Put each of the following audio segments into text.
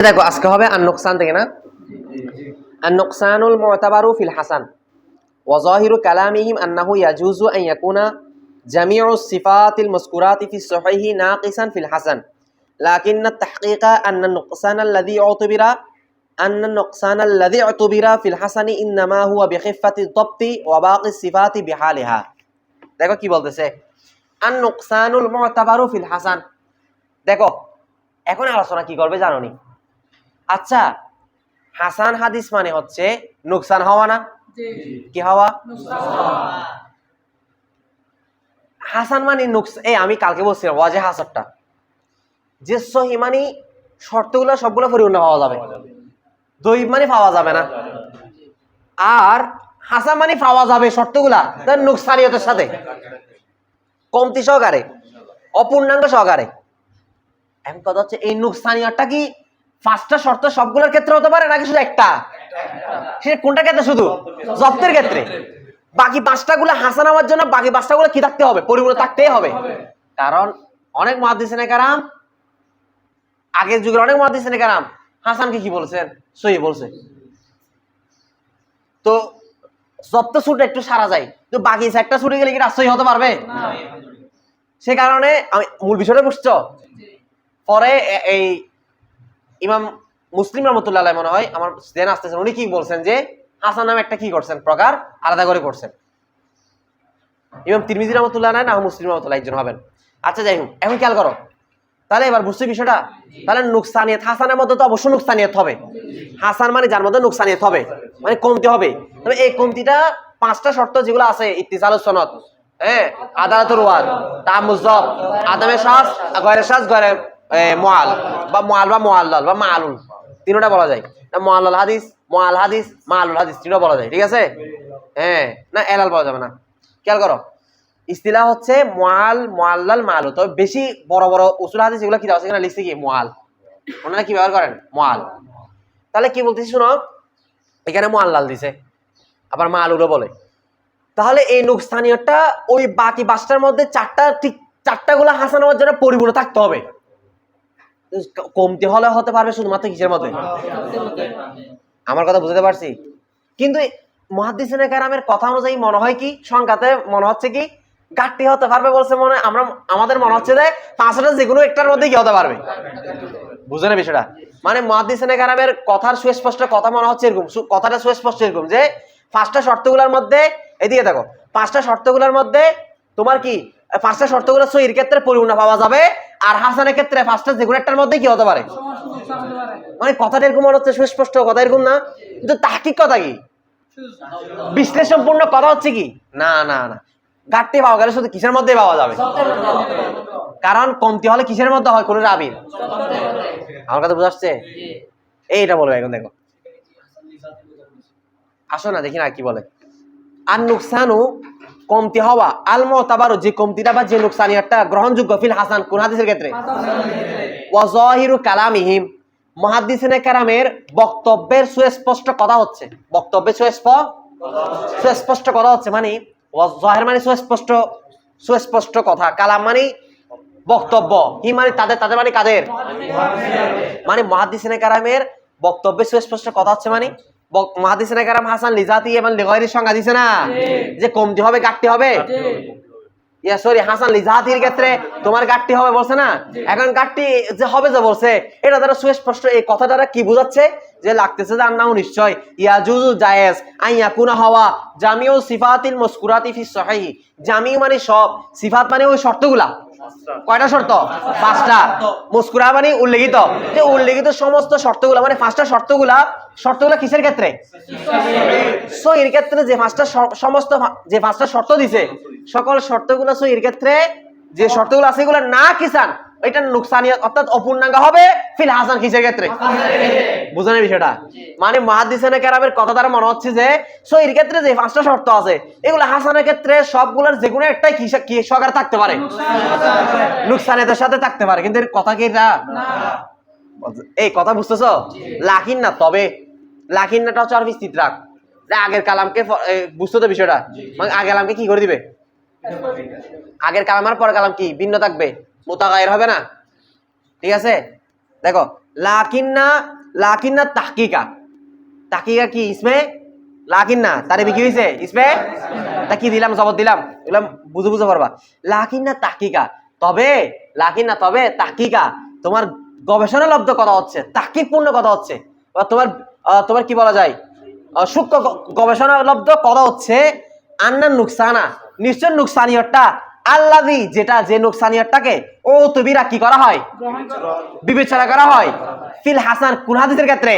দেখো আজকে হবে আর নোকসান থেকে না আর নোকসানুল মুতাবারু ফিল হাসান وظاهر كلامهم أنه يجوز أن يكون جميع الصفات المذكورات في الصحيح ناقصا في الحسن لكن التحقيق أن النقصان الذي اعتبر أن النقصان الذي اعتبر في الحسن إنما هو بخفة الضبط وباقي الصفات بحالها দেখো কি বলতেছে আন নোকসানুল মুতাবারু ফিল হাসান দেখো এখন আলোচনা কি করবে জানো নি আচ্ছা হাসান হাদিস মানে হচ্ছে নুকসান হওয়া না? কি হওয়া? হাসান মানে নুকস এই আমি কালকে বলছিলাম ওয়াজে হাসানটা যে সহি মানে শর্তগুলো সবগুলো পরিপূর্ণ পাওয়া যাবে। দই মানে পাওয়া যাবে না। আর হাসান মানে পাওয়া যাবে শর্তগুলা তার নুকসানিয়তের সাথে। কমতি সহকারে অপূর্ণাঙ্গ সহকারে। এখন কথা হচ্ছে এই নুকসানিয়তটা কি পাঁচটা শর্ত সবগুলোর ক্ষেত্রে হতে পারে নাকি শুধু একটা? সে কোনটা ক্ষেত্রে শুধু? জব্দের ক্ষেত্রে। বাকি পাঁচটা গুলো হাসান হওয়ার জন্য বাকি পাঁচটা গুলো কি থাকতে হবে? পরিপূর্ণ থাকতেই হবে। কারণ অনেক মহাদিসেনে কারাম আগের যুগের অনেক মহাদিসেনে কারাম হাসানকে কি বলছেন? সহি বলছে। তো জব্দ ছুট একটু সারা যায়। তো বাকি একটা ছুটে গেলে কি সহি হতে পারবে? সে কারণে আমি মূল বিষয়টা বুঝছ? পরে এই ইমাম মুসলিম রহমতুল্লাহ মনে হয়, আমার জেন আসতেছেন, উনি কি বলছেন যে, হাসান নামে একটা কি করছেন, প্রকার আলাদা করে করছেন। ইমাম তিরমিজি রহমতুল্লাহ না মুসলিম রহমতুল্লাহ একজন হবেন। আচ্ছা যাই হোক, এখন খেয়াল করো। তাহলে এবার বুঝছ বিষয়টা? তাহলে নুকসানিয়ত, হাসানের মধ্যে তো অবশ্যই নুকসানিয়ত হবে। হাসান মানে যার মধ্যে নুকসানিয়ত হবে মানে কমতি হবে। তবে এই কমতিটা পাঁচটা শর্ত যেগুলো আছে ইত্তিসাল সনদ হ্যাঁ? আদালতুর ওয়াদ তামুজব আদমে শ্বাস গয়রে শ্বাস গয়রে মোয়াল। বা মোয়াল, বা মোয়াল্লাল, বা মালুল। তিনটা বলা যায়। না, মোয়াল্লাল হাদিস, মোয়াল হাদিস, মালুল হাদিস, তিনটা বলা যায়, ঠিক আছে? হ্যাঁ না, এলাল বলা যাবে না। খেয়াল করো। ইস্তিলা হচ্ছে মোয়াল, মোয়াল্লাল মালু তবে বেশি বড় বড় উসুল হাদিস এগুলো কি আছে এখানে লিখছে কি? মোয়াল। ওনারা কি ব্যবহার করেন? মোয়াল। তাহলে কি বলতেছি শোনো? এখানে মোয়াল্লাল দিছে। আবার মালুরও বলে। তাহলে এই নুকস্থানীয়টা ওই বাকি বাসটার মধ্যে চারটা, ঠিক চারটা গুলো হাসান জন্য পরিপূর্ণ থাকতে হবে। কমতি হলে হতে পারবে শুধুমাত্র কিসের মধ্যে? আমার কথা বুঝতে পারছি। কিন্তু মহাদিসিনে কারামের কথা অনুযায়ী মনে হয় কি? সংখ্যাতে মনে হচ্ছে কি? ঘাটতি হতে পারবে বলছে মনে, আমরা, আমাদের মনে হচ্ছে যে পাঁচটা যে কোনো একটার মধ্যে কি হতে পারবে। বুঝে না বিষয়টা? মানে মহাদিসিনে কারামের কথার সুস্পষ্ট কথা মনে হচ্ছে এরকম কথাটা সুস্পষ্ট এরকম যে, পাঁচটা শর্তগুলোর মধ্যে, এদিকে দেখো, পাঁচটা শর্তগুলোর মধ্যে তোমার কি পাঁচটা শর্তগুলো সহির ক্ষেত্রে পরিপূর্ণ পাওয়া যাবে। আর হাসানের ক্ষেত্রে পাঁচটা যে একটার মধ্যে কি হতে পারে? মানে কথাটা এরকম মনে হচ্ছে সুস্পষ্ট, কথা এরকম না। কিন্তু তাহকিক কথা কি? বিশ্লেষণপূর্ণ কথা হচ্ছে কি? না না না। ঘাটতি পাওয়া গেলে শুধু কিসের মধ্যে পাওয়া যাবে? কারণ কমতি হলে কিসের মধ্যে হয়? কোনো রাবির আমার কথা বুঝাচ্ছে? এইটা বলবে এখন, দেখো। আসো না, দেখি না কি বলে। আর নুকসানু কমতি হওয়া আল মতাবারু যে কমতিটা বা যে নুকসানিয়াতটা গ্রহণযোগ্য ফিল হাসান, কোন হাদিসের ক্ষেত্রে? ওয়াজাহিরু কালামিহিম। মহাদিসিনে কারামের বক্তব্যের সুস্পষ্ট কথা হচ্ছে। বক্তব্যের সুস্প সুস্পষ্ট কথা হচ্ছে মানে ওয়াজাহির মানে সুস্পষ্ট সুস্পষ্ট কথা। কালাম মানে বক্তব্য। হি মানে তাদের তাদের মানে কাদের? মানে মহাদিসিনে কারামের বক্তব্যে সুস্পষ্ট কথা হচ্ছে মানে মহাদিসিনে কারাম হাসান লিজাতি এবং লিগয়ের সংজ্ঞা দিছে না? যে কমতি হবে হবে? ইয়া সরি হাসান লিজাতির ক্ষেত্রে তোমার হবে বলছে না? এখন গাট্টি যে হবে যে বলছে এটা দ্বারা সুস্পষ্ট এই কথাটা কি বোঝাচ্ছে? যে লাগতেছে যে আন্নাও নিশ্চয় ইয়াজুজু জায়েজ আই ইয়াকুনা হওয়া জামিউ সিফাতিল মসকুরাতি ফি সহিহ। জামিউ মানে সব সিফাত মানে ওই শর্তগুলা। কয়টা শর্ত? পাঁচটা। মুস্কুরা মানে উল্লেখিত। যে উল্লেখিত সমস্ত শর্তগুলা মানে পাঁচটা শর্তগুলা শর্তগুলা কিসের ক্ষেত্রে? সো এর ক্ষেত্রে যে পাঁচটা সমস্ত যে পাঁচটা শর্ত দিছে, সকল শর্তগুলা সো এর ক্ষেত্রে যে শর্তগুলো আছে এগুলো না কিসান এটা নুকসানিয়ত অর্থাৎ অপূর্ণাঙ্গ হবে ফিল হাসান কিসের ক্ষেত্রে? বুঝলেন এই বিষয়টা? মানে মহাদিসানে কেরামের কথা দ্বারা মনে হচ্ছে যে সহির ক্ষেত্রে যে পাঁচটা শর্ত আছে এগুলো হাসানের ক্ষেত্রে সবগুলোর যে কোনো একটাই কি কি থাকতে পারে? নুকসানিয়তের সাথে থাকতে পারে কিন্তু এর কথা কি এটা? এই কথা বুঝতেছো? লাকিন না তবে লাকিন নাটা হচ্ছে আর বিস্তৃত রাখ আগের কালামকে বুঝতে তো বিষয়টা? মানে আগের কালামকে কি করে দিবে? আগের কালাম আর পরের কালাম কি? ভিন্ন থাকবে। মোতাগায়ের হবে না। ঠিক আছে? দেখো, লাকিন্না লাকিন্না তাহকিকা। তাহকিকা কি, ইসমে? লাকিন্না, তারে কি হয়েছে ইসমে? তা কি দিলাম জবর দিলাম? এগুলাম বুঝে বুঝে পারবা লাকিন্না তাহকিকা। তবে, লাকিন্না তবে তাহকিকা। তোমার গবেষণা লব্ধ কথা হচ্ছে, তাহকিকপূর্ণ কথা হচ্ছে। তোমার তোমার কি বলা যায়? সূক্ষ্ম গ- গবেষণা লব্ধ কথা হচ্ছে আন্নার নুকসানা, নিশ্চয় নুকসানিয়তটা আল্লাদি যেটা যে নুকসানিয়তটাকে ও তুবিরা কি করা হয়? বিবেচনা করা হয়। ফিল হাসান কোন হাদিসের ক্ষেত্রে?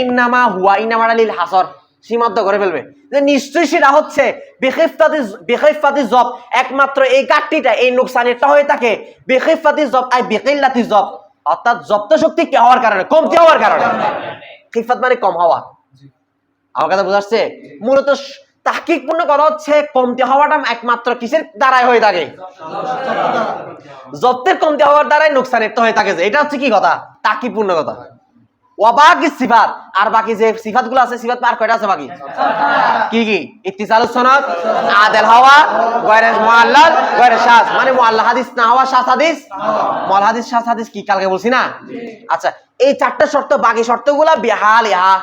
ইন্নামা হুয়া ইন্নামা আলিল হাসর। সীমান্ত করে ফেলবে। যে নিশ্চয়ই সেটা হচ্ছে বেখিফতাতি বেখিফাতি জব। একমাত্র এই কাটটিটা এই নুকসানিটা হয়ে থাকে। বেখিফাতি জব আই বেকিল্লাতি জব। অর্থাৎ জব্দ শক্তি কে হওয়ার কারণে কমতি হওয়ার কারণে। খিফাত মানে কম হওয়া। আমার কথা বোঝাচ্ছে মূলত তাহকিকপূর্ণ কথা হচ্ছে, কমতি হওয়াটা একমাত্র কিসের দ্বারাই হয়ে থাকে? জব্দের কমতি হওয়ার দ্বারাই নোকসানের তো হয়ে থাকে এটা হচ্ছে কি কথা? তাকিপূর্ণ কথা। সিফাত। আর বাকি যে গুলো আছে, সিফাত আর কয়টা আছে বাকি? কি কি? সনদ, আদেল শাজ মানে হাদিস না হওয়া শাজ হাদিস? হাদিস শাজ হাদিস কি কালকে বলছি না? আচ্ছা এই চারটা শর্ত, বাকি শর্তগুলা বিহাল ইহা।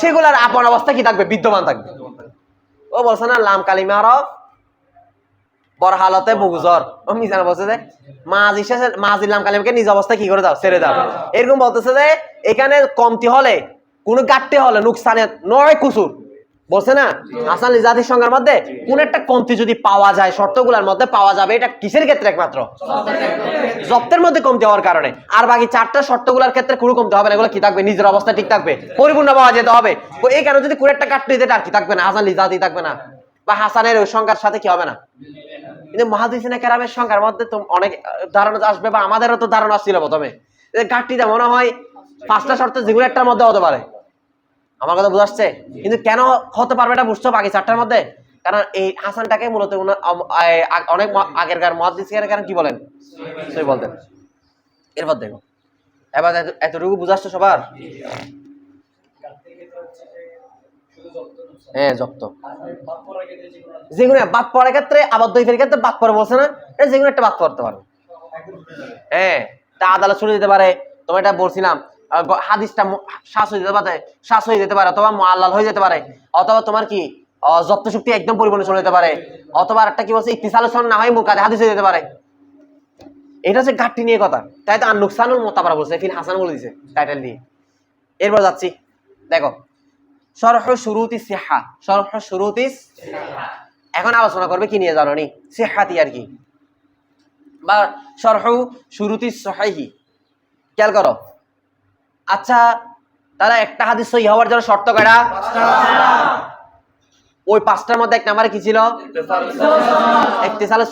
সেগুলার আপন অবস্থা কি থাকবে? বিদ্যমান থাকবে। ও বলছে না, লাম কালিমা আর বড় হালতে বুগুজর ও মিজান বলছে যে, মাঝি শেষে মাঝি লাম কালিমাকে নিজ অবস্থা কি করে দাও? ছেড়ে দাও। এরকম বলতেছে যে, এখানে কমতি হলে, কোনো গাট্টি হলে, নুকসানে, নয় কুসুর। বলছে না? হাসান জাতির সংখ্যার মধ্যে কোন একটা কমতি যদি পাওয়া যায় শর্তগুলোর মধ্যে পাওয়া যাবে এটা কিসের ক্ষেত্রে একমাত্র? জপ্তের মধ্যে কমতি হওয়ার কারণে। আর বাকি চারটা শর্তগুলোর ক্ষেত্রে কোনো কমতে হবে না এগুলো কি থাকবে? নিজের অবস্থা ঠিক থাকবে পরিপূর্ণ পাওয়া যেতে হবে। এই কারণে যদি কোনো একটা কাটতে যেটা আর কি থাকবে না? হাসান লিজাতি থাকবে না। বা হাসানের ওই সংখ্যার সাথে কি হবে না? কিন্তু মহাদিসিনা কেরামের সংখ্যার মধ্যে তো অনেক ধারণা আসবে বা আমাদেরও তো ধারণা ছিল প্রথমে। যে ঘাটতিটা মনে হয় পাঁচটা শর্ত যেগুলো একটার মধ্যে হতে পারে। আমার কথা বুঝাচ্ছে কিন্তু কেন হতে পারবে এটা বুঝছ বাকি চারটার মধ্যে? কারণ এই হাসানটাকে মূলত অনেক আগেরকার মহাদিস কেরাম কি বলেন? সেই বলতেন। এরপর দেখো এবার এত- এতটুকু বুঝাচ্ছ সবার? হ্যাঁ জপ্ত যেগুলো বাদ পড়ার ক্ষেত্রে, আবদ্ধ ইফের ক্ষেত্রে বাদ পড়ে বলছে না? এটা যেগুলো একটা বাদ পড়তে পারবে হ্যাঁ তা আদালত ছুটে দিতে পারে। তোমার এটা বলছিলাম। হাদিসটা শ্বাস হয়ে যেতে পারে, শ্বাস হয়ে যেতে পারে, অথবা মোয়াল্লাল হয়ে যেতে পারে, অথবা তোমার কি জপ্ত শক্তি একদম পরিমাণে চলে যেতে পারে, অথবা একটা কি বলছে ইতিসালোচন না হয় মুকাদে হাদিস হয়ে যেতে পারে। এটা হচ্ছে ঘাটতি নিয়ে কথা। তাই তো আর নুকসানুল মোতাবারা বলছে, ফিল হাসান বলে দিছে টাইটেল দিয়ে। এরপর যাচ্ছি, দেখো, শরহ শুরুতি সিহা, শরহ শুরুতি এখন আলোচনা করবে কি নিয়ে জানো নি? সিহাতি আর কি। বা শরহ শুরুতি সহাইহি খেয়াল করো। আচ্ছা তাহলে একটা হাদিস সহি হওয়ার জন্য শর্ত কয়টা? ওই পাঁচটার মধ্যে এক নাম্বারে কি ছিল?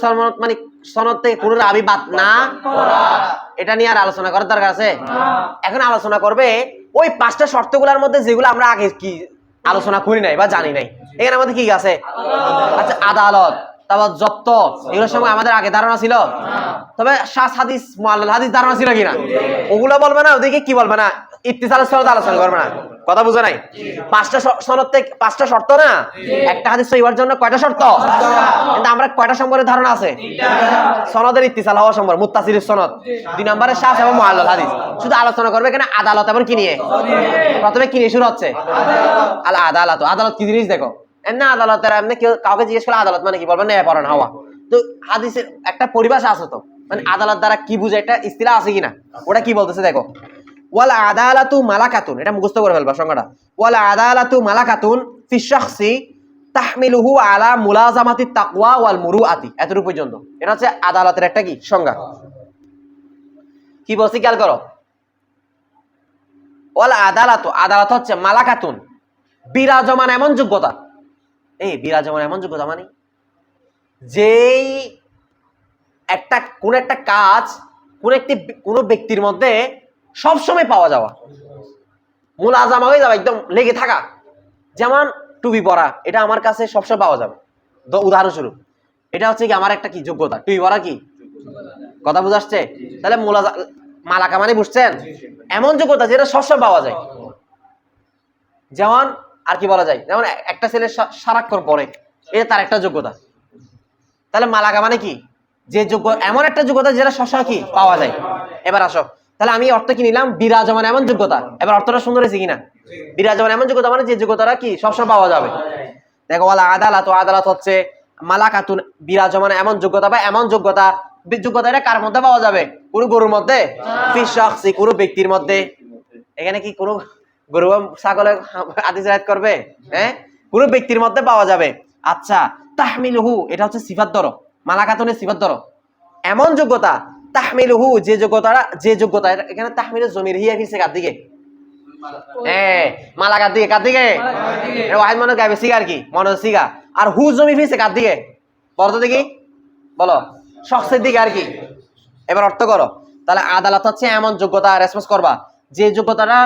সনদ মানে সনদ থেকে কোনো রাবি বাদ না? এটা নিয়ে আর আলোচনা করার দরকার আছে? এখন আলোচনা করবে, ওই পাঁচটা শর্তগুলোর মধ্যে যেগুলো আমরা আগে কি আলোচনা করি নাই বা জানি নাই এখানে আমাদের কি আছে? আচ্ছা আদালত। তারপর জপ্ত সঙ্গে আমাদের আগে ধারণা ছিল। তবে শাস হাদিস হাদিস ধারণা ছিল কিনা? ওগুলো বলবে না, ওদিকে কি বলবে না? ইত্তিসালের সনদ আলোচনা করবে না। কথা বুঝে নাই? পাঁচটা সনদ থেকে পাঁচটা শর্ত না? একটা হাদিস সহিবার জন্য কয়টা শর্ত? কিন্তু আমরা কয়টা সম্পর্কে ধারণা আছে? সনদের ইত্তিসাল হওয়া সম্ভব মুত্তাসির সনদ। দুই নম্বরে শ্বাস এবং মোয়াল্লাল হাদিস। শুধু আলোচনা করবে এখানে আদালত এবং কি নিয়ে? প্রথমে কি নিয়ে শুরু হচ্ছে? আল আদালত। আদালত কি জিনিস দেখো? এমনি আদালতের এমনি কেউ কাউকে জিজ্ঞেস করলে আদালত মানে কি বলবে? ন্যায় পরায়ণ হওয়া। তো হাদিসের একটা পরিভাষা আছে তো। মানে আদালত দ্বারা কি বুঝে একটা ইস্তিলা আছে কিনা? ওটা কি বলতেছে দেখো। ওয়াল আদালাতু মালাকাতুন এটা মুখস্থ করে ফেলবা ওয়াল আদালাতু মালাকাতুন তাহমিলুহু আলা মুলাজামাতি তাকওয়া ওয়াল এতটুকু পর্যন্ত। এটা হচ্ছে আদালতের একটা কি? সংজ্ঞা। কি বলছি খেয়াল করো? ওয়াল আদালত আদালত হচ্ছে মালাকাতুন। বিরাজমান এমন যোগ্যতা। এই বিরাজমান এমন যোগ্যতা মানে? যেই একটা কোন একটা কাজ কোন একটি কোন ব্যক্তির মধ্যে সবসময় পাওয়া যাওয়া। মূল আজামা হয়ে যাবে একদম লেগে থাকা। যেমন টুপি পরা এটা আমার কাছে সবসময় পাওয়া যাবে। উদাহরণস্বরূপ এটা হচ্ছে কি আমার একটা কি যোগ্যতা? টুপি পরা কি? কথা বুঝাচ্ছে তাহলে মোলা মালাকা মানে বুঝছেন? এমন যোগ্যতা যেটা সবসময় পাওয়া যায়। যেমন আর কি বলা যায়? যেমন একটা ছেলে সা- সারাক্ষণ পরে এটা তার একটা যোগ্যতা। তাহলে মালাকা মানে কি? যে যোগ্য এমন একটা যোগ্যতা যেটা সবসময় কি? পাওয়া যায়। এবার আসো। তাহলে আমি অর্থ কি নিলাম? বিরাজমান এমন যোগ্যতা। এবার অর্থটা সুন্দর হয়েছে কিনা? বিরাজমান এমন যোগ্যতা মানে যে যোগ্যতাটা কি? সবসময় পাওয়া যাবে। দেখো বলা আদালত আদালত হচ্ছে মালাকাতুন বিরাজমান এমন যোগ্যতা বা এমন যোগ্যতা। যোগ্যতা এটা কার মধ্যে পাওয়া যাবে? কোনো গরুর মধ্যে? কোনো ব্যক্তির মধ্যে। এখানে কি কোনো গরু ছাগলে আদি জায়ত করবে হ্যাঁ? কোনো ব্যক্তির মধ্যে পাওয়া যাবে। আচ্ছা তাহমিলহু, এটা হচ্ছে সিফাত ধরো মালাকাতুনের সিফাত ধরো এমন যোগ্যতা, তাহমিলহু, যে যোগ্যতাটা যে যোগ্যতা এখানে তাহমিল জমির হিয়া ফিরছে কার দিকে? হ্যাঁ মালা কার দিকে কার দিকে? ওয়াহিদ মনে গাইবে সিগা আর কি, মনে সিগা। আর হু জমি ফিরছে কার দিকে? বলো দেখি। বলো, শখসের দিকে আর কি। এবার অর্থ করো। তাহলে আদালত হচ্ছে এমন যোগ্যতা রেসপন্স করবা। যে যোগ্যতাটা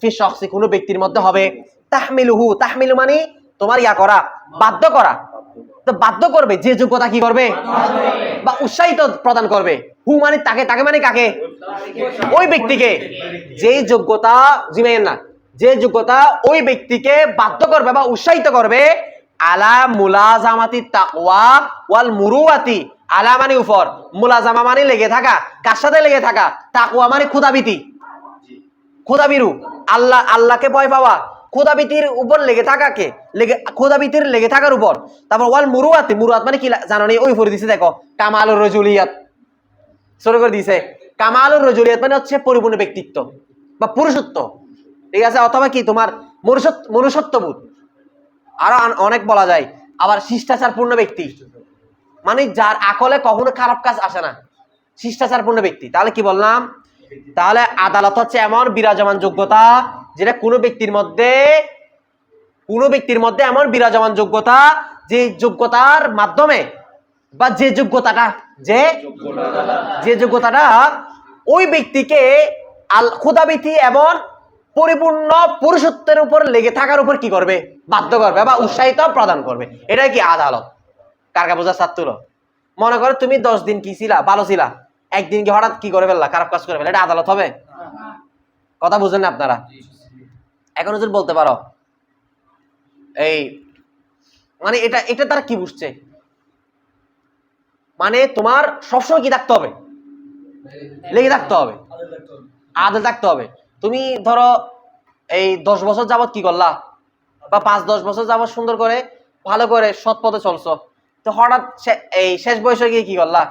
ফি কোনো ব্যক্তির মধ্যে হবে তাহমিলুহু। তাহমিলু মানে তোমার ইয়া করা, বাধ্য করা। তো বাধ্য করবে, যে যোগ্যতা কি করবে? বা উৎসাহিত প্রদান করবে। হু মানে তাকে তাকে মানে কাকে? ওই ব্যক্তিকে। যেই যোগ্যতা জিমেন না, যে যোগ্যতা ওই ব্যক্তিকে বাধ্য করবে বা উৎসাহিত করবে, আলা মুলাজামাতি তাকওয়া ওয়াল মুরুয়াতি। আলা মানে উপর, মুলাজামা মানে লেগে থাকা, কার সাথে লেগে থাকা? তাকওয়া মানে ক্ষুদাবিতি ক্ষুদাবিরু আল্লাহ, আল্লাহকে ভয় পাওয়া। ক্ষুদাবিতির উপর লেগে থাকাকে, লেগে ক্ষুদাবিতির লেগে থাকার উপর। তারপর ওয়াল মুরুয়াতি মুরুয়াত মানে কি জানো নি? ওই উপরে দিছে, দেখো কামাল রজুলিয়াত। শুরু করে দিছে। কামালুর রজুলিয়াত মানে হচ্ছে পরিপূর্ণ ব্যক্তিত্ব বা পুরুষত্ব। ঠিক আছে? অথবা কি তোমার মনুষ্যত্ব মনুষ্যত্ববোধ। আরও অনেক বলা যায়। আবার শিষ্টাচারপূর্ণ ব্যক্তি। মানে যার আকলে কখনো খারাপ কাজ আসে না। শিষ্টাচারপূর্ণ ব্যক্তি। তাহলে কি বললাম? তাহলে আদালত হচ্ছে এমন বিরাজমান যোগ্যতা যেটা কোনো ব্যক্তির মধ্যে, কোনো ব্যক্তির মধ্যে এমন বিরাজমান যোগ্যতা যে যোগ্যতার মাধ্যমে বা যে যোগ্যতাটা, যে যে যোগ্যতাটা ওই ব্যক্তিকে আল ক্ষুদাবিথি এবং পরিপূর্ণ পুরুষত্বের উপর লেগে থাকার উপর কি করবে? বাধ্য করবে বা উৎসাহিত প্রদান করবে। এটাই কি আদালত? কারকা বোঝার ছাত্র মনে করো তুমি দশ দিন কি ছিলা? ভালো ছিলা? একদিন কি হঠাৎ কি করে ফেললা? খারাপ কাজ করে ফেলা এটা আদালত হবে? কথা বুঝেন না আপনারা। এখন যদি বলতে পারো। এই মানে এটা এটা তারা কি বুঝছে? মানে তোমার সবসময় কি থাকতে হবে? লেগে থাকতে হবে। আদল থাকতে হবে। তুমি ধরো, এই দশ বছর যাবত কি করলা? বা পাঁচ, দশ বছর যাবত সুন্দর করে, ভালো করে সৎ পথে চলছো। তো হঠাৎ এই শেষ বয়সে গিয়ে কি করলা?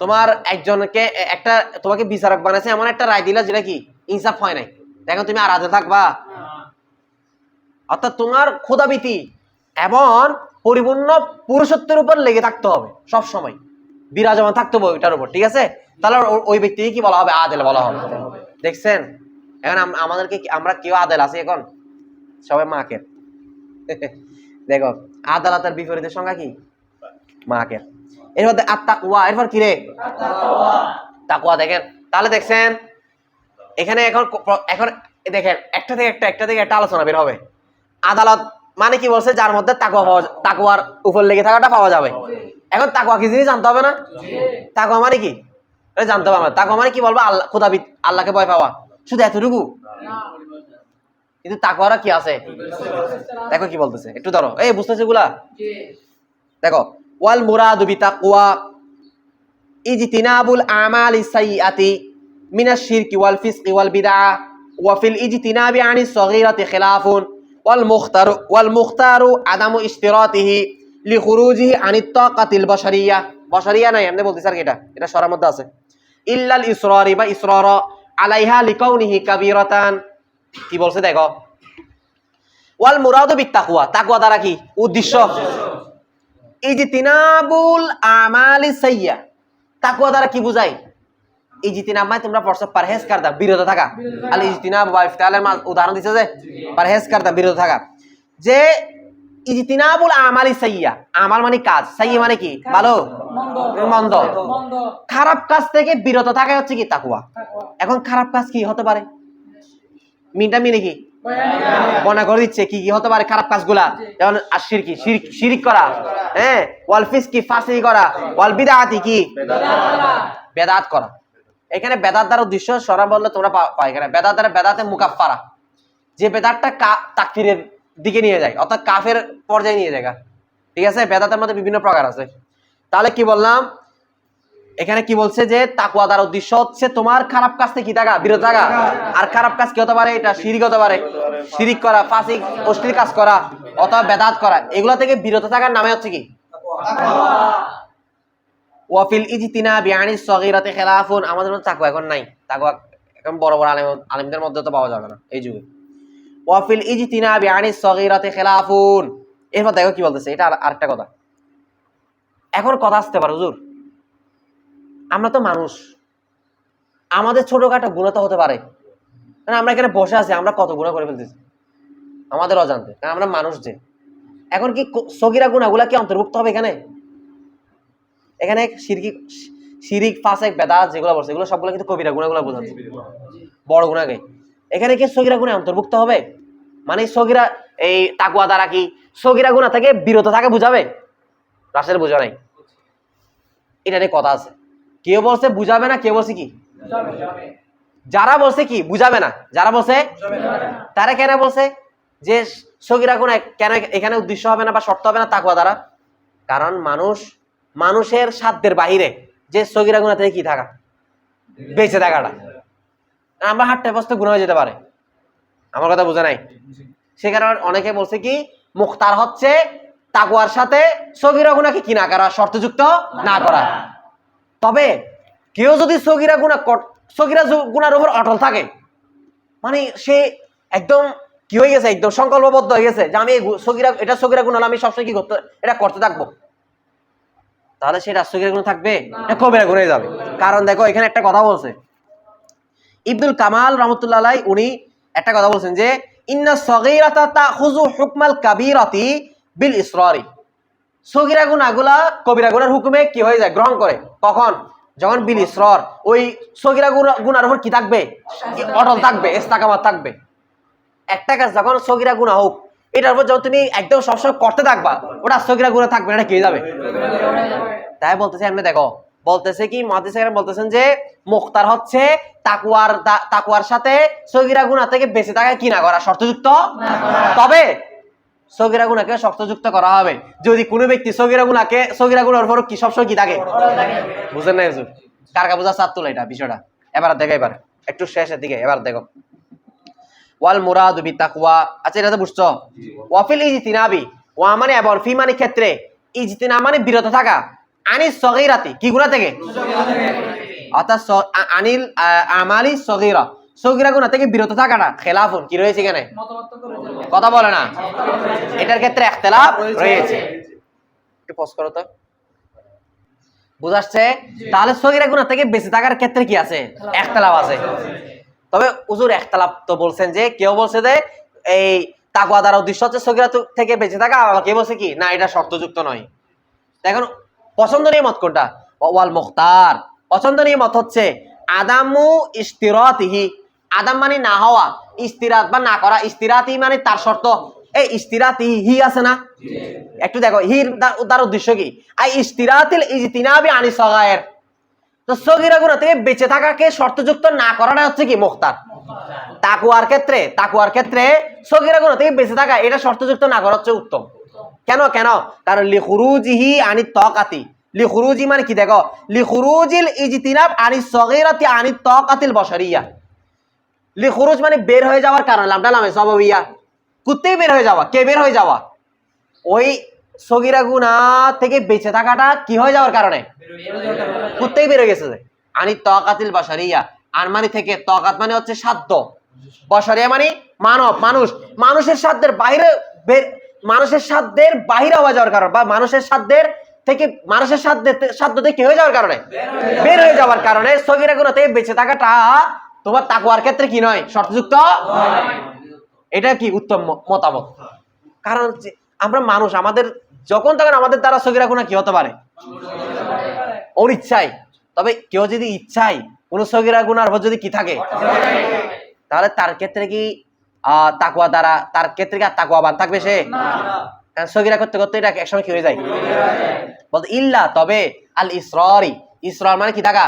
তোমার একজনকে, একটা তোমাকে বিচারক বানাইছে, এমন একটা রায় দিলা যেটা কি, ইনসাফ হয় নাই। দেখো তুমি আর আদে থাকবা। অর্থাৎ তোমার ক্ষুদাবিতি এবং পরিপূর্ণ পুরুষত্বের উপর লেগে থাকতে হবে, সব সময়। বিরাজমান থাকতে হবে ওইটার উপর, ঠিক আছে? তাহলে ওই ব্যক্তিকে কি বলা হবে? আদেল বলা হবে। দেখছেন? এখন আমাদেরকে আমরা কেউ আদেল আছি এখন? সবাই মাকে দেখো, আদালতের বিপরীতের সংখ্যা কি? মাকে এর মধ্যে আত্মাকুয়া এরপর কি রে তাকুয়া দেখেন। তাহলে দেখছেন এখানে এখন এখন দেখেন একটা থেকে একটা একটা থেকে একটা আলোচনা বের হবে। আদালত মানে কি বলছে? যার মধ্যে তাকুয়া পাওয়া তাকুয়ার উপর লেগে থাকাটা পাওয়া যাবে। এখন তাকুয়া কি জিনিস জানতে হবে না? তাকুয়া মানে কি? জানতে হবে আমার তাকুয়া মানে কি বলব? আল্লাহ খুদাবিদ আল্লাহকে ভয় পাওয়া। শুধু এতটুকু? কিন্তু তাকুয়ারা কি আছে? দেখো কি বলতেছে। একটু ধরো। এই বুঝতেছে গুলা দেখো ওয়াল মুরাদু বিতাকওয়া। ইজতিনাবুল আমালি সাইয়্যাতি মিনাশ শিরকি ওয়াল ফিসকি ওয়াল বিদআ ওয়া ফিল ইজতিনাবি আনিস সগীরাতি খিলাফুন। ওয়াল মুখতারু ওয়াল মুখতারু আদামু ইশতিরাতিহি লিখুরুজিহি আনিত তাকাতিল বশরিয়া। বশরিয়া নাই, এমনি বলতে স্যার এটা। এটা সরার মধ্যে আছে। ইল্লাল ইসরারি বা ইসরার আলাইহা লিকাউনিহি কাবীরাতান। কি বলছে দেখো? ওয়াল মুরাদু বিত্তাকওয়া। তাকওয়া দ্বারা কি? উদ্দেশ্য। ইজতিনাবুল আমালি সাইয়্যা। তাকওয়া দ্বারা কি বুঝাই? ইজতিনাব মানে তোমরা পড়ছো পারহেজ করদা বিরত থাকা। আল ইজতিনাব ওয়া ইফতালের মাল উদাহরণ দিছে যে পারহেজ করদা বিরত থাকা। যে ইজতিনাবুল আমালি সাইয়্যা আমাল মানে কাজ। সাইয়্যা মানে কি? ভালো? মন্দ। খারাপ কাজ থেকে বিরত থাকা হচ্ছে কি? তাকওয়া। এখন খারাপ কাজ কি হতে পারে? মিনটা মিনে কি? মনে করে দিচ্ছে, কি কি হতে পারে খারাপ কাজগুলা? যেমন আশির কি শিরিক শিরিক করা হ্যাঁ ওয়াল ফিস কি ফাসি করা, ওয়াল বিদাতি কি? বেদাত করা। এখানে বেদাত দ্বারা উদ্দেশ্য সরা বললে তোমরা পা- পাও এখানে। বেদাত দ্বারা বেদাতে মুকাফফারা। যে বেদাতটা তাকফিরের দিকে নিয়ে যায়, অর্থাৎ কাফের পর্যায়ে নিয়ে যায় ঠিক আছে? বেদাতের মধ্যে বিভিন্ন প্রকার আছে। তাহলে কি বললাম? এখানে কি বলছে যে তাকুয়া দ্বারা উদ্দেশ্য হচ্ছে তোমার খারাপ কাজ থেকে থাকা, বিরত থাকা। আর খারাপ কাজ কি হতে পারে? এটা শিরিক হতে পারে। শিরিক করা, ফাসিক, অশ্লীল কাজ করা, অথবা বেদাত করা। এগুলো থেকে বিরত থাকার নামে হচ্ছে কি? ওয়াফিল ইজতিনা বিয়ানি সগীরাতে খেলাফুন। আমাদের মধ্যে তাকুয়া এখন নাই। তাকুয়া এখন বড় বড় আলেম আলেমদের মধ্যে তো পাওয়া যাবে না এই যুগে। ওয়াফিল ইজতিনা বিয়ানি সগীরাতে খেলাফুন। এরপর দেখো কি বলতেছে, এটা আরেকটা কথা। এখন কথা আসতে পারে, হুজুর। আমরা তো মানুষ। আমাদের ছোটখাটো গুণা তো হতে পারে। কারণ আমরা এখানে বসে আছি আমরা কত গুণা করে ফেলতেছি? আমাদের অজান্তে কারণ আমরা মানুষ যে। এখন কি সগিরা গুণাগুলা কি অন্তর্ভুক্ত হবে এখানে? এখানে সিরকি শিরিক ফাসেক বেদা যেগুলো বলছে এগুলো সবগুলো কিন্তু কবিরা গুণাগুলো বোঝাচ্ছে। বড় গুণাকে এখানে কি সগিরা গুণে অন্তর্ভুক্ত হবে? মানে সগিরা এই তাকুয়া দ্বারা কি সগিরা গুণা থেকে বিরত থাকে বুঝাবে? রাসের বোঝা নাই। এটা নিয়ে কথা আছে। কেউ বলছে বুঝাবে না, কেউ বলছে কি? যারা বলছে কি, বুঝাবে না। যারা বলছে, তারা কেন বলছে? যে সগিরা গুণা কেন এখানে উদ্দেশ্য হবে না বা শর্ত হবে না তাকুয়া দ্বারা? কারণ মানুষ, মানুষের সাধ্যের বাহিরে যে সগিরা গুণা থেকে কি থাকা? বেঁচে থাকাটা। আমরা হাঁটতে বসতে গুণা হয়ে যেতে পারে। আমার কথা বোঝা নাই? সে কারণে অনেকে বলছে কি মুখতার হচ্ছে তাকুয়ার সাথে সগিরা গুণাকে কি না করা, শর্তযুক্ত না করা। তবে কেউ যদি সগিরা গুণা সগিরা গুণার উপর অটল থাকে মানে সে একদম কি হয়ে গেছে? একদম সংকল্পবদ্ধ হয়ে গেছে যে আমি সগিরা এটা সগিরা গুণ হলে আমি সবসময় কি করতে এটা করতে থাকব। তাহলে সেটা সগিরা গুণ থাকবে? এটা কবিরা গুণে যাবে। কারণ দেখো এখানে একটা কথা বলছে। ইবদুল কামাল রহমতুল্লাহ উনি একটা কথা বলছেন যে ইন্না সগীরাতা তাখুযু হুকমাল কাবীরাতি বিল ইসরারি। সগীরা গুনাহগুলা কবিরা গুনার হুকুমে কি হয়ে যায়? গ্রহণ করে। কখন? যখন বিলি ইসরার ওই সগিরা গুনা- গুনার উপর কি থাকবে? অটল থাকবে ইস্তাকামাত থাকবে। একটা কাজ যখন সগিরা গুনাহ হোক এটার উপর যখন তুমি একদম সবসময় করতে থাকবা ওটা সগিরা গুনাহ থাকবে এটা কি যাবে? তাই বলতেছে আপনি দেখো বলতেছে কি মহাদিস বলতেছেন যে মুখতার হচ্ছে তাকুয়ার তাকুয়ার সাথে সগিরা গুণা থেকে বেঁচে থাকা কি না করা? শর্তযুক্ত? তবে সগিরা গুণাকে শর্তযুক্ত করা হবে। যদি কোনো ব্যক্তি সগিরা গুণাকে সগিরা গুণার উপর কি সবসময় কি থাকে? বুঝেন না কার কা বোঝা চাপ তোলা এটা, বিষয়টা? এবার দেখো, এবার। একটু শেষের দিকে, এবার দেখো। ওয়াল বি তাকওয়া আচ্ছা এটা তো বুঝছ? ওয়াফিল ইজতিনাবি। ওয়া মানে এবং ফি মানে ক্ষেত্রে। ইজতিনা মানে বিরত থাকা। আনি সগীরাতি, কি গুণা থেকে? অর্থাৎ আনিল আমালি সগীরা। সগীরা গুণা থেকে বিরত থাকাটা খেলাফুন, কি রয়েছে এখানে? কথা বলে না। এটার ক্ষেত্রে একতলাফ রয়েছে। একটু পজ করো তো। বুঝাচ্ছে? তাহলে গুণা থেকে বেঁচে থাকার ক্ষেত্রে কি আছে? একতলাফ আছে। তবে উজুর একতলাপ তো বলছেন যে, কেউ বলছে যে, এই তাকুয়া দ্বারা উদ্দেশ্য হচ্ছে থেকে বেঁচে থাকা বলছে কি? না, এটা শর্তযুক্ত নয়। এখন পছন্দনীয় মত কোনটা? ওয়াল মুখতার। পছন্দনীয় মত হচ্ছে, আদামু ইস্তিরাতিহি আদাম মানে না হওয়া ইস্তিরাত বা না করা ইস্তিরাতি মানে তার শর্ত। এই ইস্তিরাতি হি আছে না? একটু দেখো হির দ্বার উদ্দেশ্য কি? আই ইস্তিরাতিল ইজতিনাবি আনি সগায়ের। তো সগিরা গুণা থেকে বেঁচে থাকাকে শর্তযুক্ত না করাটা হচ্ছে কি? মুখতার। তাকুয়ার ক্ষেত্রে তাকুয়ার ক্ষেত্রে সগিরা গুণা থেকে বেঁচে থাকা, এটা শর্তযুক্ত না করা হচ্ছে উত্তম। কেন কেন? কারণ লিখুরুজিহি আনি তকাতি। লিখুরুজি মানে কি দেখো? লিখুরুজিল ইজতিনাব আনি সগিরাতি আনি তকাতিল লিখুরুজ মানে বের হয়ে যাওয়ার কারণ লামটা লামে সবাবিয়া কুত্তেই বের হয়ে যাওয়া, কে বের হয়ে যাওয়া? ওই সগিরা গুণা থেকে বেঁচে থাকাটা কি হয়ে যাওয়ার কারণে? কুত্তেই বেরো গেছে যে। আনি তকাতিল বাসারিয়া আনমানি থেকে তকাত মানে হচ্ছে সাধ্য। বসারিয়া মানে মানব, মানুষ। মানুষের সাধ্যের বাইরে মানুষের সাধ্যের বাইরে হয়ে যাওয়ার কারণ, বা মানুষের সাধ্যের থেকে, মানুষের সাধ্য সাধ্য থেকে কি হয়ে যাওয়ার কারণে? বের হয়ে যাওয়ার কারণে সগিরা গুণা থেকে বেঁচে থাকাটা তোমার তাকুয়ার ক্ষেত্রে কি নয়? শর্তযুক্ত? এটা কি উত্তম মতামত? কারণ আমরা মানুষ আমাদের যখন তখন আমাদের দ্বারা সগিরা গুণা কি হতে পারে? ওর ইচ্ছাই তবে কেউ যদি ইচ্ছাই কোন সগিরা উপর যদি কি থাকে? তাহলে তার ক্ষেত্রে কি আহ তাকুয়া দ্বারা তার ক্ষেত্রে কি আর তাকুয়াবান থাকবে সে? সগিরা করতে করতে এটা একসময় কি হয়ে যায়? বলতে ইল্লা তবে আল ইসরি ইসরার মানে কি থাকা?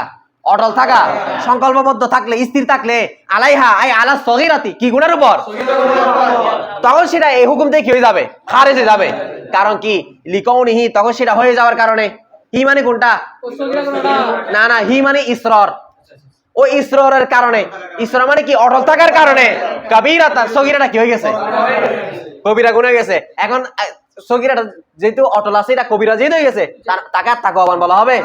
অটল থাকা, সংকল্পবদ্ধ থাকলে, স্থির থাকলে, আলাইহা, আই আলা সগিরাতি, কি গুণের উপর? তখন সেটা এই হুকুম থেকে হয়ে যাবে? খারেজে যাবে। কারণ কি? লিকৌনিহি, তখন সেটা হয়ে যাওয়ার কারণে। হি মানে কোনটা? না না, হি মানে ইসরর। ওই ইসররের কারণে। ইসর মানে কি? অটল থাকার কারণে। কবিরাতা, সগিরাটা কি হয়ে গেছে? কবিরা গুণ হয়ে গেছে। এখন সগিরাটা যেহেতু অটল আছে, এটা কবিরা যেহেতু হয়ে গেছে, তার তাকে আর তাকওয়াবান বলা হবে?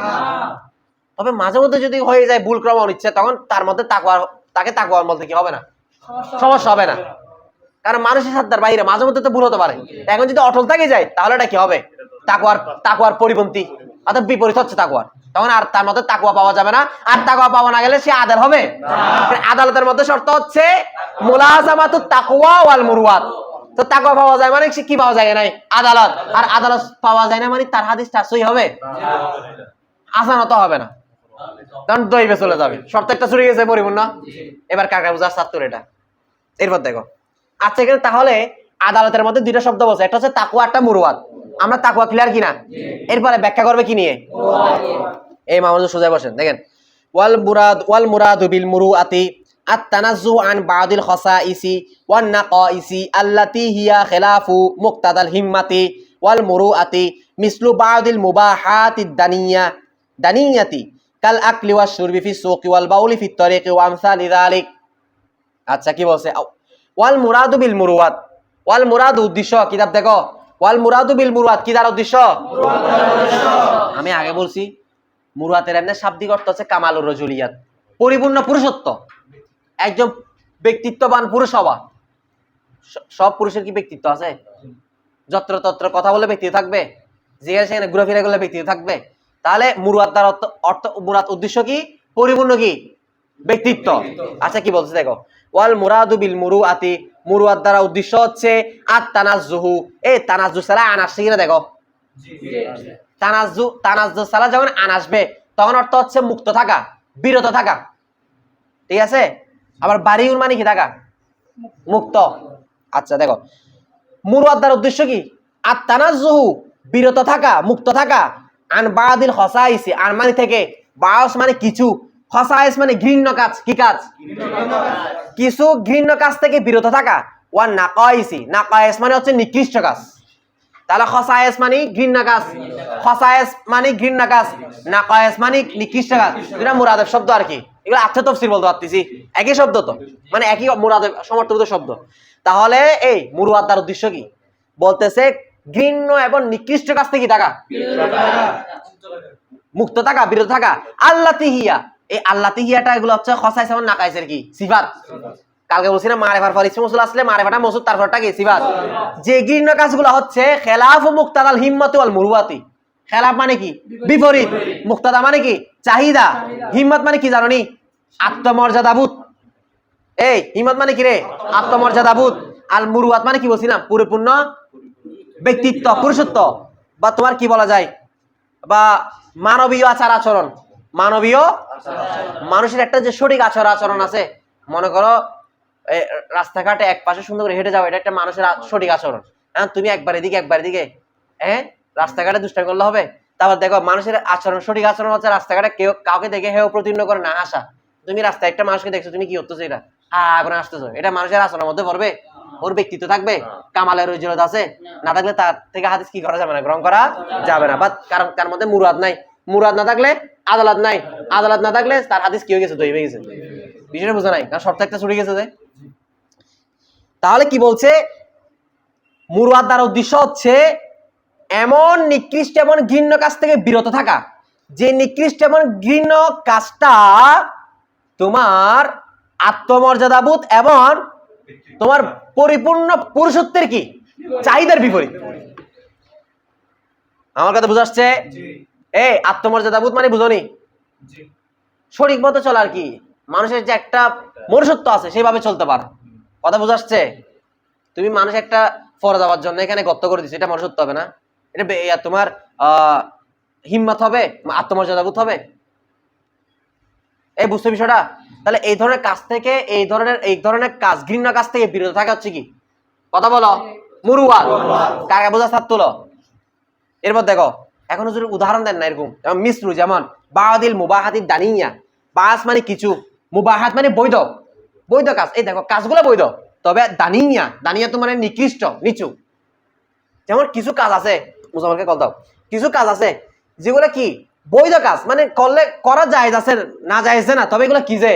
তবে মাঝে মধ্যে যদি হয়ে যায় ভুল ক্রম অনিচ্ছে তখন তার মধ্যে তাকওয়া তাকে তাকওয়াবান বলতে কি হবে না। সমস্যা হবে। না। কারণ মানুষের সাধ্যার বাইরে মাঝে মধ্যে তো ভুল হতে পারে। এখন যদি অটল থেকে যায় তাহলে এটা কি হবে? তাকুয়ার তাকুয়ার পরিপন্থী অর্থাৎ বিপরীত হচ্ছে তাকুয়ার তখন আর তার মধ্যে তাকুয়া পাওয়া যাবে না। আর তাকুয়া পাওয়া না গেলে সে আদাল হবে। আদালতের মধ্যে শর্ত হচ্ছে মুলাজামাতু তাকুয়া ওয়াল মুরুয়াত তো তাকুয়া পাওয়া যায় মানে সে কি পাওয়া যায় নাই? আদালত। আর আদালত পাওয়া যায় না মানে তার হাদিস সই হবে? আসানত হবে না। তখন দইবে চলে যাবে। সপ্তাহ চুরি গেছে পরিপূর্ণ এবার কাকা বুঝার ছাত্র এটা। এরপর দেখো। আচ্ছা এখানে তাহলে আদালতের মধ্যে দুইটা শব্দ বলছে। একটা হচ্ছে তাকুয়া একটা মুরুয়াত আমরা তাকুয়া ক্লিয়ার কিনা? এরপরে ব্যাখ্যা করবে কি নিয়ে? এই বসেন দেখেন। ওয়াল মুরাদ ওয়াল বিল আন বাদিল ওয়ান আল্লাতি হিয়া মুক্তাদাল হিম্মাতি ওয়াল মিসলু বাদিল দানিয়া দানিয়াতি। কাল আকলি ওয়া শুরবি ফি সুকি ওয়াল বাউলি ফি তরিকি ওয়া আমসাল ইযালিক আচ্ছা কি বলছে? ওয়াল মুরাদু বিল মুরওয়াত ওয়াল মুরাদু উদ্দেশ্য, কিতাব দেখো। ওয়াল মুরাদু বিল মুরওয়াত কি দার উদ্দেশ্য? আমি আগে বলছি মুরওয়াতের এমনি শাব্দিক অর্থ হচ্ছে কামালুর রজুলিয়াত। পরিপূর্ণ পুরুষত্ব। একজন ব্যক্তিত্ববান পুরুষ হওয়া। সব পুরুষের কি ব্যক্তিত্ব আছে? যত্রতত্র কথা বলে ব্যক্তি থাকবে? যেখানে সেখানে ঘুরে ফিরে করলে ব্যক্তি থাকবে? তাহলে মুরুয়াত দ্বারা অর্থ মুরাদ উদ্দেশ্য কি? পরিপূর্ণ কি? ব্যক্তিত্ব। আচ্ছা কি বলছে দেখো? ওয়াল মুরাদু বিল মুরু আতি মুরুয়াত দ্বারা উদ্দেশ্য হচ্ছে আত তানাজ্জুহু এই তানাজ্জু সালা আন কিনা দেখো? তানাজ্জু তানাজ্জু সালা যখন আন আসবে, তখন অর্থ হচ্ছে মুক্ত থাকা, বিরত থাকা। ঠিক আছে? আবার বাড়িউর মানে কি থাকা? মুক্ত। আচ্ছা দেখো। মুরুয়াত দ্বারা উদ্দেশ্য কি? আর তানাজ্জুহু বিরত থাকা, মুক্ত থাকা। আন বাদিল হসাইসি আন মানে থেকে বাস মানে কিছু। হসাইস মানে ঘৃণ্য কাজ। কি কাজ? কিছু ঘৃণ্য কাজ থেকে বিরত থাকা। ওয়ান নাকাইসি। নাকায়েস মানে হচ্ছে নিকৃষ্ট কাজ। তাহলে খসায়েস মানে ঘৃণ্য কাজ। খসায়েস মানে ঘৃণ্য কাজ। নাকায়েস মানে নিকৃষ্ট কাজ। এটা মুরাদের শব্দ আর কি। এগুলো আচ্ছা তফসির বলতে পারতেছি। একই শব্দ তো। মানে একই মুরাদের সমর্থিত শব্দ। তাহলে এই মুরুয়াদ তার উদ্দেশ্য কি? বলতেছে ঘৃণ্য এবং নিকৃষ্ট কাজ থেকে মুক্ত থাকা, বিরত থাকা। তিহিয়া। এই তিহিয়াটা এগুলো হচ্ছে এবং কি? কালকে বলছি না আসলে যে ঘৃণ্য কাজগুলো হচ্ছে খেলাফ ও মুক্তাদাল হিম্মত ওয়াল মুরুয়াতি। খেলাফ মানে কি? বিপরীত। মুক্তাদা মানে কি? চাহিদা। হিম্মত মানে কি জানো নি? আত্মমর্যাদাবোধ। এই, হিম্মত মানে কি রে? আত্মমর্যাদাবোধ। আল মুরুয়াত মানে কি বলছিলাম? পরিপূর্ণ ব্যক্তিত্ব, পুরুষত্ব, বা তোমার কি বলা যায়? বা মানবীয় আচার আচরণ। মানবীয় মানুষের একটা যে সঠিক আচার আচরণ আছে, মনে করো রাস্তাঘাটে এক পাশে সুন্দর করে হেঁটে যাও, এটা একটা মানুষের সঠিক আচরণ। হ্যাঁ তুমি একবার এদিকে একবার এদিকে হ্যাঁ রাস্তাঘাটে দুষ্টামি করলে হবে। তারপর দেখো, মানুষের আচরণ, সঠিক আচরণ হচ্ছে রাস্তাঘাটে কেউ কাউকে দেখে হেও প্রতীর্ণ করে না, আসা। তুমি রাস্তায় একটা মানুষকে দেখছ, তুমি কি করতেছো এটা? করে আসতেছো। এটা মানুষের আচরণের মধ্যে পড়বে। ওর ব্যক্তিত্ব থাকবে কামালের রজিলত আছে। না থাকলে তার থেকে হাদিস কি করা যাবে না গ্রহণ করা যাবে না। বাট কারণ তার মধ্যে মুরাদ নাই। মুরাদ না থাকলে আদালত নাই। আদালত না থাকলে তার হাদিস কি হয়ে গেছে দই হয়ে গেছে। বিষয়টা বোঝা নাই কারণ একটা ছুটে গেছে যে। তাহলে কি বলছে? মুরুয়াদ দ্বারা উদ্দেশ্য হচ্ছে এমন নিকৃষ্ট এমন ঘৃণ্য কাজ থেকে বিরত থাকা। যে নিকৃষ্ট এমন ঘৃণ্য কাজটা তোমার আত্মমর্যাদাবোধ এবং তোমার পরিপূর্ণ পুরুষত্বের কি? চাহিদার বিপরীত। আমার কথা বুঝাচ্ছে এই আত্মমর্যাদাবোধ মানে বুঝনি? সঠিক মতো চলা আর কি। মানুষের যে একটা মনুষ্যত্ব আছে সেভাবে চলতে পারে। কথা বুঝাচ্ছে তুমি মানুষ একটা ফর যাওয়ার জন্য এখানে গর্ত করে দিচ্ছে এটা মনুষ্যত্ব হবে না। এটা তোমার আহ হিম্মত হবে আত্মমর্যাদাবোধ হবে। এই, বুঝতে বিষয়টা? তাহলে এই ধরনের কাজ থেকে এই ধরনের এই ধরনের কাজ, ঘৃণ্য কাজ থেকে বিরত থাকা হচ্ছে কি? কথা বলো। মুরুয়াল। কাকে বোঝা সাত তুলো? এরপর দেখো, এখন যদি উদাহরণ দেন না এরকম, যেমন মিশ্রু যেমন, বাদিল মুবাহাতির দানিয়া। বাস মানে কিছু, মুবাহাত মানে বৈধ। বৈধ কাজ। এই দেখো, কাজগুলো বৈধ। তবে দানিয়া দানিয়া তো মানে নিকৃষ্ট, নিচু। যেমন কিছু কাজ আছে, মুসলমানকে কল দাও। কিছু কাজ আছে, যেগুলো কি? বৈধ কাজ মানে করলে করা যায় আছে, না যায় না, তবে এগুলো কি যে?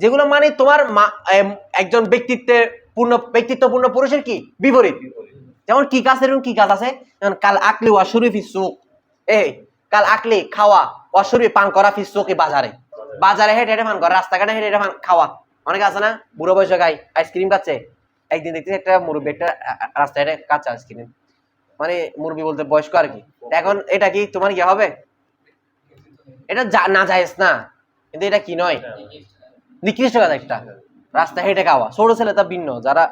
যেগুলো মানে তোমার একজন ব্যক্তিত্বের পূর্ণ, ব্যক্তিত্বপূর্ণ পুরুষের কি? বিপরীত। যেমন কি কাজ, এরকম কি কাজ আছে? যেমন কাল আকলি ওয়াশুরি ফি সুক এই কাল আকলি খাওয়া ওয়াশুরি পান করা ফি সুক বাজারে। বাজারে হেঁটে হেঁটে পান করা, রাস্তাঘাটে হেঁটে হেঁটে পান খাওয়া। অনেকে আছে না? বুড়ো বয়স গাই আইসক্রিম খাচ্ছে। একদিন দেখতেছি একটা মুরব্বী একটা রাস্তায় হেঁটে খাচ্ছে আইসক্রিম মানে মুরব্বী বলতে বয়স্ক আর কি। এখন এটা কি তোমার কি হবে? এটা না যায়স না। কিন্তু এটা কি নয়? নিকৃষ্ট কাজ একটা। রাস্তা হেঁটে খাওয়া। ছোট ছেলে তা ভিন্ন। যারা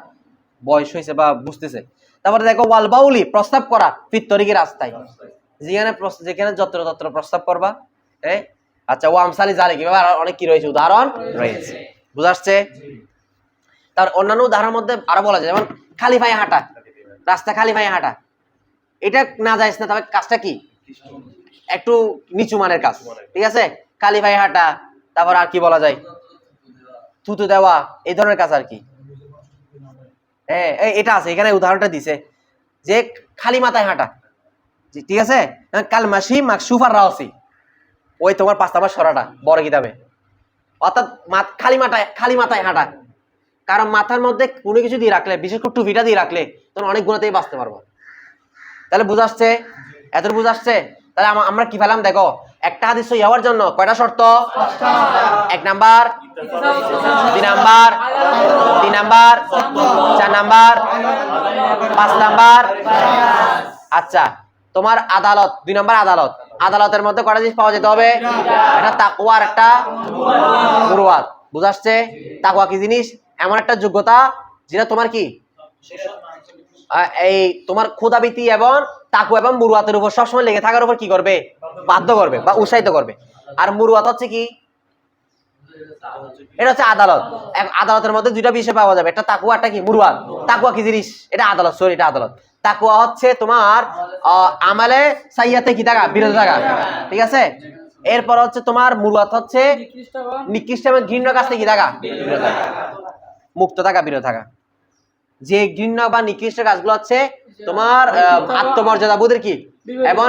বয়স হয়েছে বা বুঝতেছে। তারপরে দেখো ওয়াল বাউলি প্রস্তাব করা। ফিত্তরিকি রাস্তায়। যেখানে যেখানে যত্র তত্র প্রস্তাব করবা। হ্যাঁ আচ্ছা ও আমসালি জালে কীভাবে আর অনেক কি রয়েছে? উদাহরণ? রয়েছে। বুঝাচ্ছে? তার অন্যান্য উদাহরণের মধ্যে আরও বলা যায়। যেমন খালি পায়ে হাঁটা। রাস্তা খালি পায়ে হাঁটা। এটা না যাইস না, তবে কাজটা কি? একটু নিচু মানের কাজ, ঠিক আছে? খালি ভাই হাঁটা, তারপর আর কি বলা যায়? থুতু দেওয়া, এই ধরনের কাজ আর কি। হ্যাঁ এটা আছে, এখানে উদাহরণটা দিছে। যে খালি মাথায় হাঁটা ঠিক আছে? কাল মাসি মাকসুফার রাওসি ওই তোমার পাঁচ নাম্বার সরাটা, বড় কিতাবে। অর্থাৎ খালি মাথায় খালি মাথায় হাঁটা। কারণ মাথার মধ্যে কোনো কিছু দিয়ে রাখলে, বিশেষ করে টুপিটা দিয়ে রাখলে, তখন অনেক গুণাতেই বাঁচতে পারব। তাহলে বুঝাচ্ছে এত বুঝাচ্ছে তাহলে আমরা কি পেলাম দেখো, একটা হাদিস সহি হওয়ার জন্য কয়টা শর্ত? এক নাম্বার, দুই নাম্বার, তিন নাম্বার, চার নাম্বার, পাঁচ নাম্বার। আচ্ছা তোমার আদালত, দুই নাম্বার আদালত। আদালতের মধ্যে কটা জিনিস পাওয়া যেতে হবে? একটা তাকুয়া আর একটা মুরুয়াত বুঝাচ্ছে তাকুয়া কি জিনিস? এমন একটা যোগ্যতা, যেটা তোমার কি? এই তোমার ক্ষুদাবৃত্তি এবং তাকু এবং মুরুয়াতের উপর সবসময় লেগে থাকার উপর কি করবে? বাধ্য করবে বা উৎসাহিত করবে। আর মুরুয়াত হচ্ছে কি? এটা হচ্ছে আদালত। আদালতের মধ্যে দুইটা বিষয় পাওয়া যাবে। একটা তাকুয়া একটা কি? তাকুয়া কি জিনিস? এটা আদালত সরি এটা আদালত। তাকুয়া হচ্ছে তোমার আহ, আমালে সাইয়াতে কি থাকা? বিরত থাকা। ঠিক আছে? এরপর হচ্ছে তোমার মুরুয়াত হচ্ছে নিকৃষ্ট এবং ঘৃণ্য কাছ থেকে? কি থাকা। মুক্ত থাকা বিরত থাকা। যে ঘৃণ্য বা নিকৃষ্ট কাজগুলো হচ্ছে তোমার আহ, আত্মমর্যাদা বোধের কি? এবং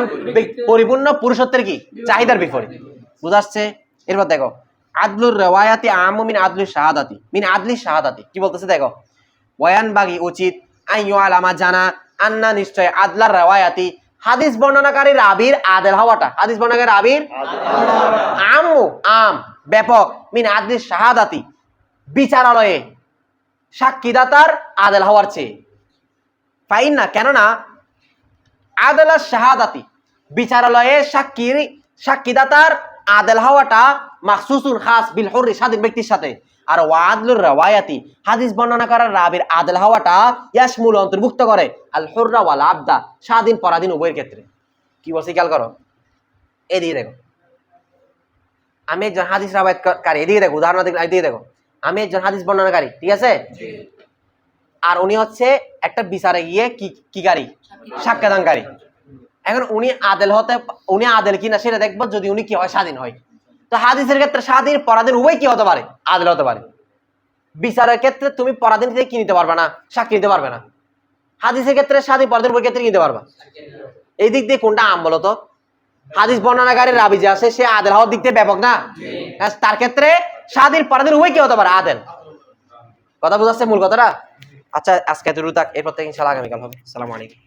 পরিপূর্ণ পুরুষত্বের কি? চাহিদার বিপরীত। বুঝাচ্ছে? এরপর দেখো আদলুর রেওয়ায়াতি আমু মিন আদলুর শাহাদাতি। মিন আদলি শাহাদাতি। কি বলতেছে দেখো? বয়ান বাগি উচিত আইয়ু আলামা জানা আন্না নিশ্চয় আদলার রেওয়ায়াতি। হাদিস বর্ণনাকারী রাবির আদেল হওয়াটা। হাদিস বর্ণনাকারী রাবির আমু আম ব্যাপক মিন আদলি শাহাদাতি। বিচারালয়ে সাক্ষীদাতার আদেল হওয়ার চেয়ে। ফাইন না, কেননা আদেলা শাহাদাতি বিচারালয়ে সাক্ষীর সাক্ষীদাতার আদেল হওয়াটা মাহসুসুন খাস বিল হরি স্বাধীন ব্যক্তির সাথে। আর ওয়াদলুর রাওয়ায়াতি হাদিস বর্ণনা করার রাবির আদেল হওয়াটা ইয়াসমুল অন্তর্ভুক্ত করে। আল হুররা ওয়াল আবদা স্বাধীন পরাধীন উভয়ের ক্ষেত্রে। কি বলছি, খেয়াল করো। এদিকে দেখো। আমি একজন হাদিস রাবায়তকারী এদিকে দেখো, উদাহরণ দিকে- এদিকে দেখো। আমি একজন হাদিস বর্ণনাকারী ঠিক আছে? আর উনি হচ্ছে একটা বিচারে গিয়ে কি কি গাড়ি? সাক্ষ্যদানকারী। এখন উনি আদেল হতে উনি আদেল কিনা সেটা দেখব যদি উনি কি হয় স্বাধীন হয়। তো হাদিসের ক্ষেত্রে স্বাধীন পরাধীন উভয় কি হতে পারে? আদেল হতে পারে। বিচারের ক্ষেত্রে তুমি পরাধীন থেকে কি নিতে পারবে না? সাক্ষী নিতে পারবে না। হাদিসের ক্ষেত্রে স্বাধীন পরাধীন উভয় ক্ষেত্রে নিতে পারবা? এই দিক দিয়ে কোনটা আম বলো তো হাদিস বর্ণনাকারী রাবি যে আছে সে আদেল হওয়ার দিক থেকে ব্যাপক না? হ্যাঁ, তার ক্ষেত্রে স্বাধীন পরাধীন উভয় কি হতে পারে? আদেল। কথা বুঝাচ্ছে মূল কথাটা? আচ্ছা আজকে এতটুকু থাক এরপর থেকে ইনশাল্লাহ আগামীকাল হবে। সালাম আলাইকুম।